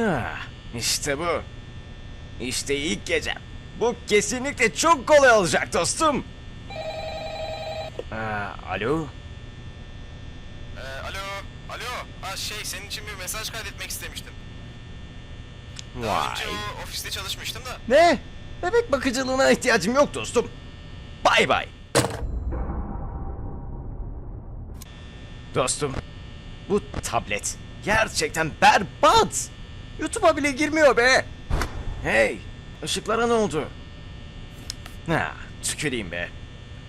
Ah, işte bu. İşte ilk gecem. Bu kesinlikle çok kolay olacak dostum. Aa, alo? Ee, alo, alo. Ha şey, senin için bir mesaj kaydetmek istemiştim. Daha Vay. önce o ofiste çalışmıştım da. Ne? Bebek bakıcılığına ihtiyacım yok dostum. Bay bay. Dostum, bu tablet gerçekten berbat. YouTube'a bile girmiyor be. Hey, ışıklara ne oldu? Ha, tüküreyim be.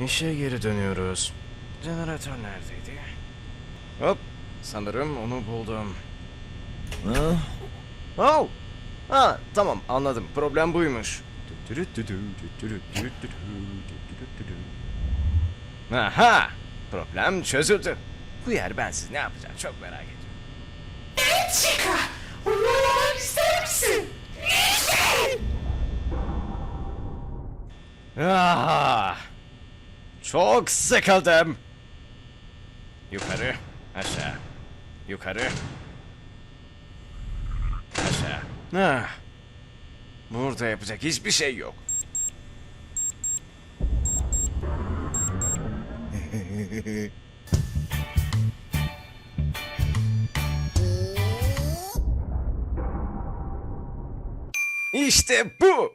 İşe geri dönüyoruz. Jeneratör neredeydi? Hop, sanırım onu buldum. Oh, Ha tamam anladım. Problem buymuş. Aha! Problem çözüldü. Bu yer bensiz ne yapacak çok merak ediyorum. Chica, Ah! Çok sıkıldım. Yukarı, aşağı. Yukarı. Aşağı. Ah! Burada yapacak hiçbir şey yok. İşte bu.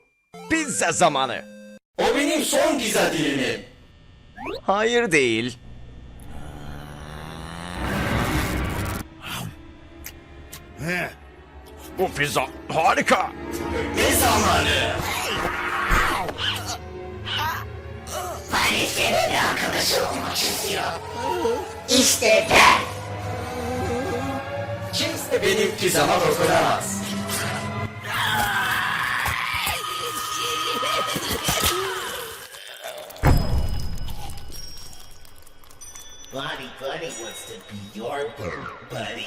Pizza zamanı. O benim son pizza dilimim. Hayır değil. Bu pizza harika. Ne zamanı? Paris'in bir arkadaşı olmak istiyor. İşte ben. Kimse benim pizzama dokunamaz. Bonnie Bunny wants to be your buddy.